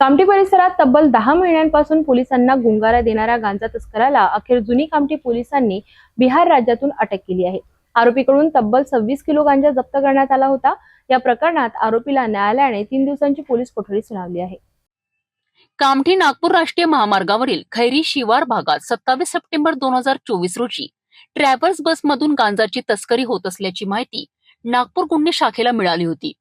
कामठी परिसरात तब्बल दहा महिन्यांपासून पोलिसांना गुंगारा देणाऱ्या गांजा तस्कराला अखेर जुनी कामठी पोलिसांनी बिहार राज्यातून अटक केली आहे. आरोपीकडून तब्बल सव्वीस किलो गांजा जप्त करण्यात आला होता. या प्रकरणात आरोपीला न्यायालयाने तीन दिवसांची पोलीस कोठडी सुनावली आहे. कामठी नागपूर राष्ट्रीय महामार्गावरील खैरी शिवार भागात सत्तावीस सप्टेंबर दोन हजार चोवीस रोजी ट्रॅव्हल्स बसमधून गांजाची तस्करी होत असल्याची माहिती नागपूर गुन्हे शाखेला मिळाली होती.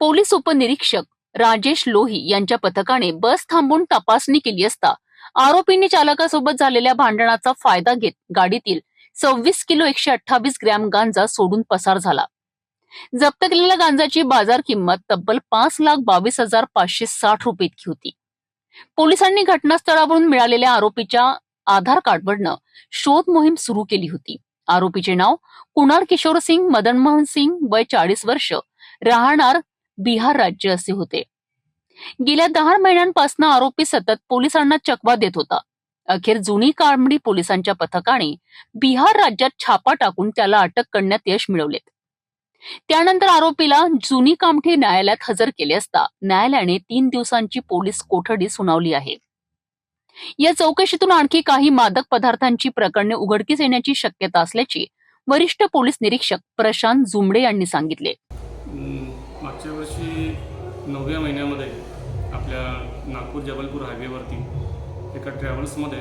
पोलीस उपनिरीक्षक राजेश लोही यांच्या पथकाने बस थांबून तपासणी केली असता आरोपींनी चालकासोबत झालेल्या भांडणाचा फायदा घेत गाडीतील सव्वीस किलो एकशे अठ्ठावीस ग्रॅम गांजा सोडून पसार झाला. जप्त केलेल्या गांजाची बाजार किंमत तब्बल पाच लाख बावीस हजार पाचशे साठ रुपये इतकी होती. पोलिसांनी घटनास्थळावरून मिळालेल्या आरोपीच्या आधार कार्डवरनं शोध मोहीम सुरू केली होती. आरोपीचे नाव कुणाल किशोर सिंग मदनमोहन सिंग वय चाळीस वर्ष राहणार बिहार राज्य असे होते. गेल्या दहा महिन्यांपासून आरोपी सतत पोलिसांना चकवा देत होता. अखेर जुनी काळमडी पोलिसांच्या पथकाने बिहार राज्यात छापा टाकून त्याला अटक करण्यात यश मिळवले त्यानंतर आरोपीला जुनी कामठी न्यायालयात हजर केले असता न्यायालयाने तीन दिवसांची पोलीस कोठडी सुनावली आहे. या चौकशीतून आणखी काही मादक पदार्थांची प्रकरणे उघडकीस येण्याची शक्यता असल्याची वरिष्ठ पोलीस निरीक्षक प्रशांत जुमडे यांनी सांगितले. मागच्या वर्षी नवव्या महिन्यामध्ये आपल्या नागपूर जबलपूर हायवेवरती एका ट्रॅव्हल्समध्ये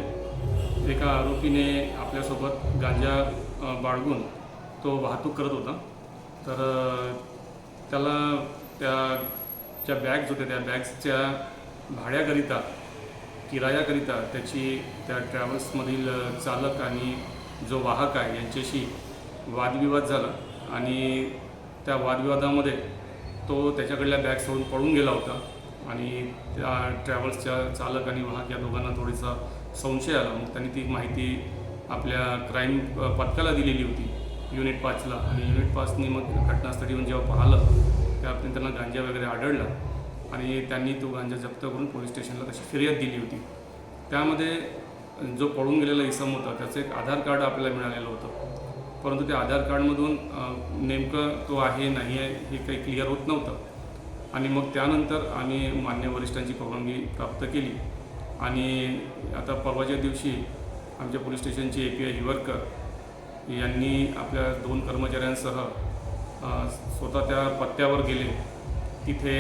एका आरोपीने आपल्यासोबत गांजा बाळगून तो वाहतूक करत होता. तर त्याला त्या ज्या बॅग्स होत्या त्या बॅग्सच्या भाड्याकरिता किरायाकरिता त्याची त्या ट्रॅव्हल्समधील चालक आणि जो वाहक आहे यांच्याशी वादविवाद झाला आणि त्या वादविवादामध्ये तो त्याच्याकडल्या बॅग सोडून पळून गेला होता. आणि त्या ट्रॅव्हल्सच्या चालक आणि वाहक या दोघांना थोडीसा संशय आला. मग त्यांनी ती माहिती आपल्या क्राईम पथकाला दिलेली होती युनिट पाचला. आणि युनिट पाचनी मग घटनास्थळी येऊन जेव्हा पाहिलं त्यावेळी त्यांना गांजा वगैरे आढळला आणि त्यांनी तो गांजा जप्त करून पोलीस स्टेशनला तशी फिर्याद दिली होती. त्यामध्ये जो पळून गेलेला इसम होता त्याचं एक आधार कार्ड आपल्याला मिळालेलं होतं. परंतु त्या आधार कार्डमधून नेमकं तो आहे नाही आहे हे काही क्लिअर होत नव्हतं. आणि मग त्यानंतर आम्ही मान्य वरिष्ठांची परवानगी प्राप्त केली. आणि आता परवाच्या दिवशी आमच्या पोलीस स्टेशनचे ए पी आय हिवरकर यांनी आपल्या दोन कर्मचाऱ्यांसह स्वतः त्या पत्त्यावर गेले. तिथे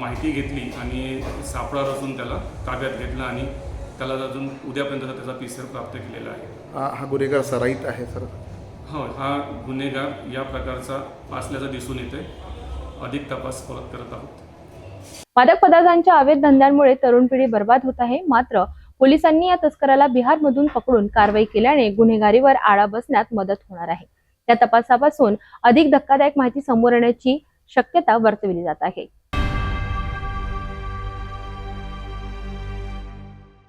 माहिती घेतली आणि सापळा रचून त्याला ताब्यात घेतला आणि त्याला अजून उद्यापर्यंत त्याचा पी सी आर प्राप्त केलेला आहे. हा हा गुन्हेगार सराईत आहे सर? हो हा गुन्हेगार या प्रकारचा असल्याचं दिसून येते अधिक तपास परत करत आहोत. मादक पदार्थांच्या अवैध धंद्यांमुळे तरुण पिढी बर्बाद होत आहे. मात्र पोलिसांनी या तस्कराला बिहारमधून पकडून कारवाई केल्याने गुन्हेगारीवर आळा बसण्यात मदत होणार आहे. या तपासापासून अधिक धक्कादायक माहिती समोर येण्याची शक्यता वर्तविली जात आहे.